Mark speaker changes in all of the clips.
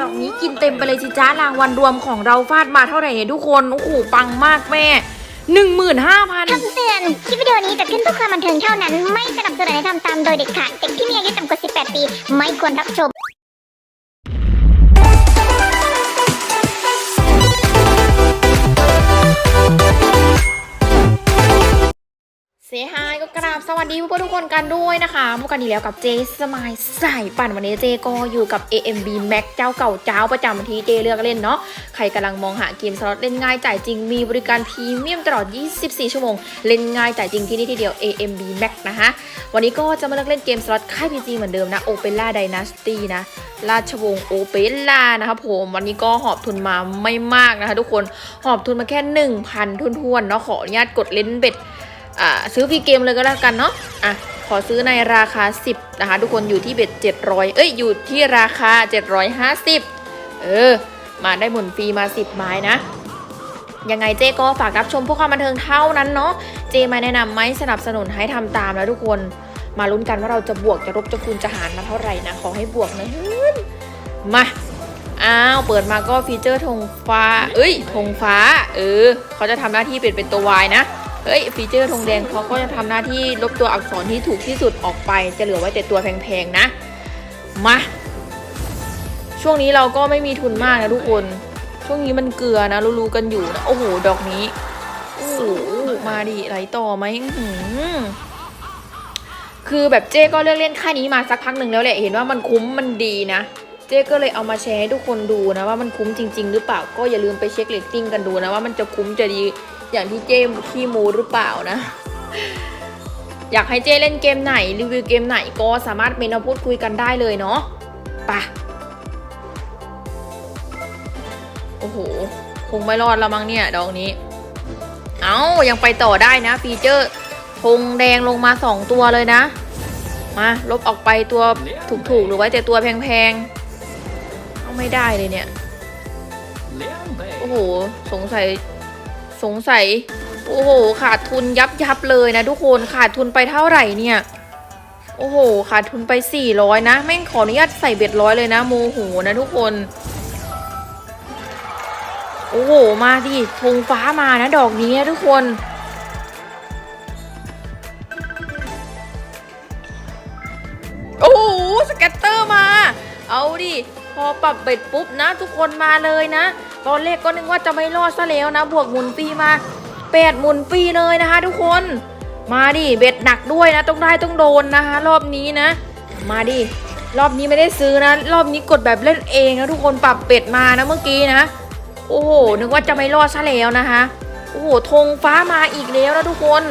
Speaker 1: ดอกนี้กินเต็มไปเลยสิจ้ารางวัลรวมของเราฟาดมาเท่าไหร่เนี่ยทุกคน โอ้โห ปังมากแม่ 15,000
Speaker 2: คำเตือน คลิปวิดีโอนี้จัดขึ้นเพื่อความบันเทิงเท่านั้น ไม่สนับสนุนให้ทำตามโดยเด็ดขาด เด็กที่มีอายุต่ำกว่า 18 ปี ไม่ควรรับชม
Speaker 1: เซฮายก็กราบสวัสดีเพื่อนทุกคนกันด้วยนะคะพบกันอีกแล้วกับเจสมายสายปั่นวันนี้เจก็อยู่กับ AMB Max เจ้าเก่าเจ้าประจำที่เจเลือกเล่นเนาะใครกำลังมองหาเกมสล็อตเล่นง่ายจ่ายจริงมีบริการพรีเมียมตลอด 24 ชั่วโมง เล่นง่ายจ่ายจริงที่นี่ที่เดียว AMB Max นะคะวันนี้ก็จะมาเลือกเล่นเกมสล็อตค่าย PG เหมือนเดิมนะ Opera Dynasty นะราชวงศ์โอเปร่านะครับผมวันนี้ก็หอบทุนมาไม่มากนะคะ ทุกคนหอบทุนมาแค่ 1,000ทุนๆเนาะขออนุญาตกดเล่นเบ็ด ซื้อฟรีเกมเลยก็แล้วกันเนาะอะขอซื้อในราคา 10 นะคะ ทุกคนอยู่ที่เบ็ด700 เอ้ย อยู่ที่ราคา 750 เออ มาได้หมุนฟรีมา 10 ไม้นะ ยังไงเจ๊ก็ฝากรับชมพวกความบันเทิงเท่านั้นเนาะ เจม่แนะนำไม่สนับสนุนให้ทำตามแล้วทุกคน มาลุ้นกันว่าเราจะบวกจะลบจะคูณจะหารมาเท่าไหร่นะ ขอให้บวกนะฮ้ยมา อ้าว เปิดมาก็ฟีเจอร์ธงฟ้า เอ้ยธงฟ้า เออ เขาจะทำหน้าที่เป็นเป็นตัววายนะ เฮ้ยฟีเจอร์ธงแดงเขาก็จะทำหน้าที่ลบตัวอักษรที่ถูกที่สุดออกไป จะเหลือไว้แต่ตัวแพงๆนะ มา ช่วงนี้เราก็ไม่มีทุนมากนะทุกคน ช่วงนี้มันเกลือนะรู้ๆกันอยู่นะโอ้โหดอกนี้โอ้โหมาดิไหลต่อไหมหือคือแบบเจ๊ก็เลือกเล่นค่ายนี้มาสักพักหนึ่งแล้วแหละ เห็นว่ามันคุ้มมันดีนะ เจ๊ก็เลยเอามาแชร์ให้ทุกคนดูนะว่ามันคุ้มจริง ๆ หรือเปล่า ก็อย่าลืมไปเช็คเรตติ้งกันดูนะว่ามันจะคุ้มจะดี อย่างที่เจมขี้โมหรือเปล่านะ อยากให้เจเล่นเกมไหนรีวิวเกมไหนก็สามารถเมนมาพูดคุยกันได้เลยเนาะปะโอ้โห คงไม่รอดแล้วมั้งเนี่ยดอกนี้ เอา้ายังไปต่อได้นะ ฟีเจอร์ธงแดงลงมาสองตัวเลยนะ มาลบออกไปตัวถูกๆ หรือไว้แต่ตัวแพงๆ เอาไม่ได้เลยเนี่ย โอ้โห สงสัย สงสัย โอ้โห ขาดทุนยับยับเลยนะทุกคนขาดทุนไปเท่าไหร่เนี่ย โอ้โห ขาดทุนไป 400 นะ แม่งขออนุญาตใส่เบ็ดร้อยเลยนะ โมโหนะทุกคน โอ้โห มาดิธงฟ้ามานะ ดอกนี้นะทุกคนโอ้โหสแกตเตอร์มา เอาดิ พอปรับเบ็ดปุ๊บนะ ทุกคนมาเลยนะ ตอนแรกก็นึกว่าจะไม่รอดซะแล้วนะ บวกหมุนฟรีมาแปดหมุนฟรีเลยนะคะ ทุกคน มาดิเบ็ดหนักด้วยนะ ต้องได้ต้องโดนนะคะ รอบนี้นะ มาดิรอบนี้ไม่ได้ซื้อนะ รอบนี้กดแบบเล่นเองนะทุกคนปรับเบ็ดมานะเมื่อกี้นะ โอ้โหนึกว่าจะไม่รอดซะแล้วนะคะโอ้โหธงฟ้ามาอีกแล้วนะทุกคน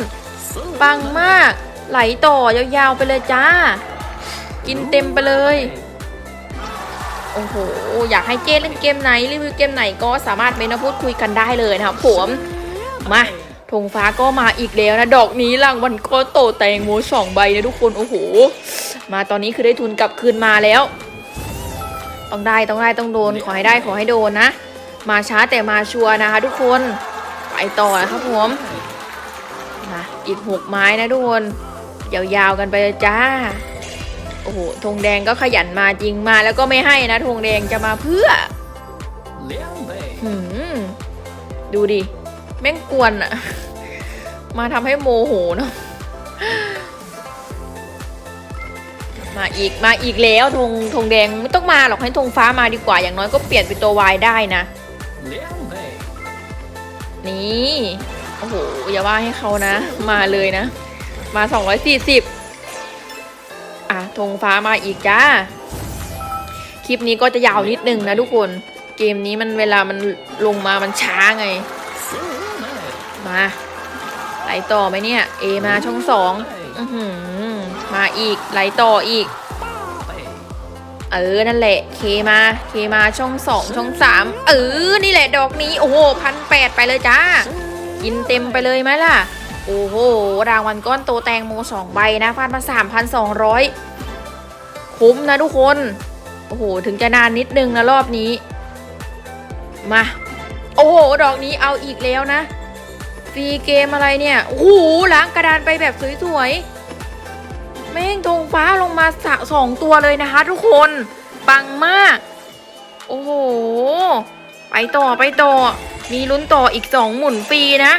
Speaker 1: ปังมาก ไหลต่อยาวๆไปเลยจ้า กินเต็มไปเลย โอ้โห อยากให้เจ้เล่นเกมไหนรีวิวเกมไหนก็สามารถเมนมาพูดคุยกันได้เลยนะครับผมมาธงฟ้าก็มาอีกแล้วนะ ดอกนี้รางวัลก็โตแตงโมสองใบนะทุกคนโอ้โห มาตอนนี้คือได้ทุนกลับคืนมาแล้ว ต้องได้ต้องได้ต้องโดนขอให้ได้ขอให้โดนนะ มาช้าแต่มาชัวร์นะคะ ทุกคนไปต่อนะครับผมมาอีกหกไม้นะทุกคนยาวๆกันไปเลยจ้า โอ้โหธงแดงก็ขยันมาจริงมาแล้วก็ไม่ให้นะธงแดงจะมาเพื่อหืมดูดิ แม่งกวนอะมาทำให้โมโหเนาะมาอีกมาอีกแล้วธงธงแดงไม่ต้องมาหรอกให้ธงฟ้ามาดีกว่าอย่างน้อยก็เปลี่ยนเป็นตัววายได้นะ นี่ โอ้โหอย่าว่าให้เขานะ มาเลยนะ มา 240 ธงฟ้ามาอีกจ้า คลิปนี้ก็จะยาวนิดนึงนะทุกคน เกมนี้มันเวลามันลงมามันช้าไง มาไหลต่อไหมเนี่ย เอมาช่องสองมาอีกไหลต่ออีก เออ นั่นแหละ เคมา เคมาช่องสองช่องสามเออ นี่แหละดอกนี้ โอ้โหพันแปดไปเลยจ้า กินเต็มไปเลยไหมล่ะ โอ้โห รางวัลก้อนโตแตงโมสองใบนะฟาดมาสามพันสองร้อย คุ้มนะทุกคน โอ้โห ถึงจะนานนิดนึงนะรอบนี้ มา โอ้โห ดอกนี้เอาอีกแล้วนะ ฟรีเกมอะไรเนี่ย โอ้โหล้างกระดานไปแบบสวยๆ แม่งธงฟ้าลงมาสะสองตัวเลยนะคะทุกคน ปังมาก โอ้โห ไปต่อไปต่อ มีลุ้นต่ออีกสองหมุนฟรีนะ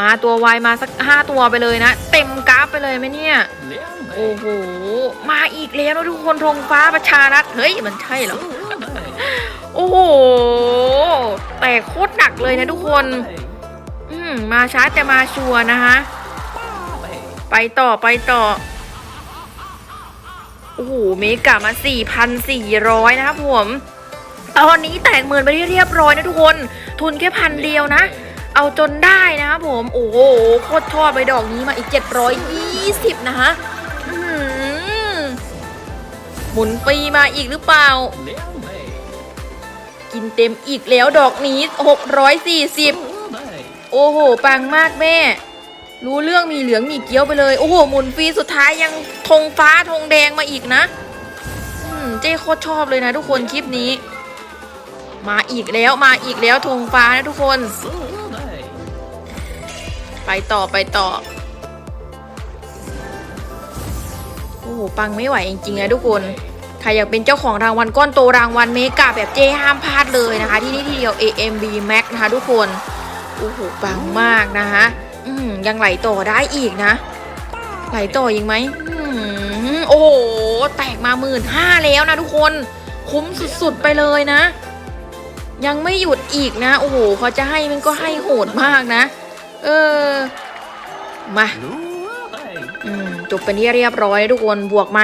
Speaker 1: มาตัววายมาสักห้าตัวไปเลยนะ เต็มกราฟไปเลยไหมเนี่ย โอ้โห มาอีกแล้วนะทุกคนธงฟ้าประชารัฐเฮ้ย มันใช่เหรอ โอ้โห แต่โคตรหนักเลยนะทุกคน อืมมาช้าแต่มาชัวร์นะคะไปต่อไปต่อ โอ้โห เมกะมา 4,400 นะครับผม ตอนนี้แตกหมื่นไปที่เรียบร้อยนะทุกคน ทุนแค่พันเดียวนะเอาจนได้นะครับผม โอ้โห โคตรชอบไปดอกนี้มาอีก 720 นะคะ หมุนฟรีมาอีกหรือเปล่า กินเต็มอีกแล้วดอกนี้ 640 โอ้โห ปังมากแม่ รู้เรื่องมีเหลืองมีเกี้ยวไปเลย โอ้โห หมุนฟรีสุดท้ายยังธงฟ้าธงแดงมาอีกนะอืมเจ้โคตรชอบเลยนะทุกคนคลิปนี้ มาอีกแล้วมาอีกแล้วธงฟ้านะทุกคน ไปต่อไปต่อ ปังไม่ไหวจริงๆนะทุกคนใครอยากเป็นเจ้าของรางวัลก้อนโตรางวัลเมกาแบบเจห้ามพลาดเลยนะคะ ที่นี่ที่เดียว AMB Max นะคะทุกคนโอ้โหปังมากนะคะอืมยังไหลต่อได้อีกนะ ไหลต่ออีกไหมโอ้โหแตกมาหมื่นห้าแล้วนะทุกคนคุ้มสุดๆไปเลยนะ ยังไม่หยุดอีกนะ โอ้โหเขาจะให้มันก็ให้โหดมากนะ เออ มา อืมจบเป็นที่เรียบร้อยนะทุกคนบวกมา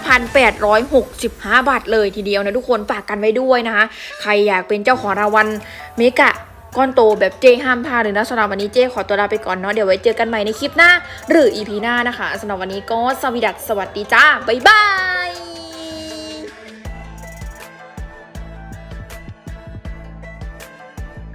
Speaker 1: 15,865 บาทเลยทีเดียวนะทุกคนฝากกันไว้ด้วยนะคะใครอยากเป็นเจ้าของรางวัลเมกะก้อนโตแบบเจห้ามพลาดเลยนะสำหรับวันนี้เจขอตัวลาไปก่อนเนาะเดี๋ยวไว้เจอกันใหม่ในคลิปหน้า หรืออีพีหน้านะคะสำหรับวันนี้ก็สวัสดีสวัสดีจ้าบ๊ายบาย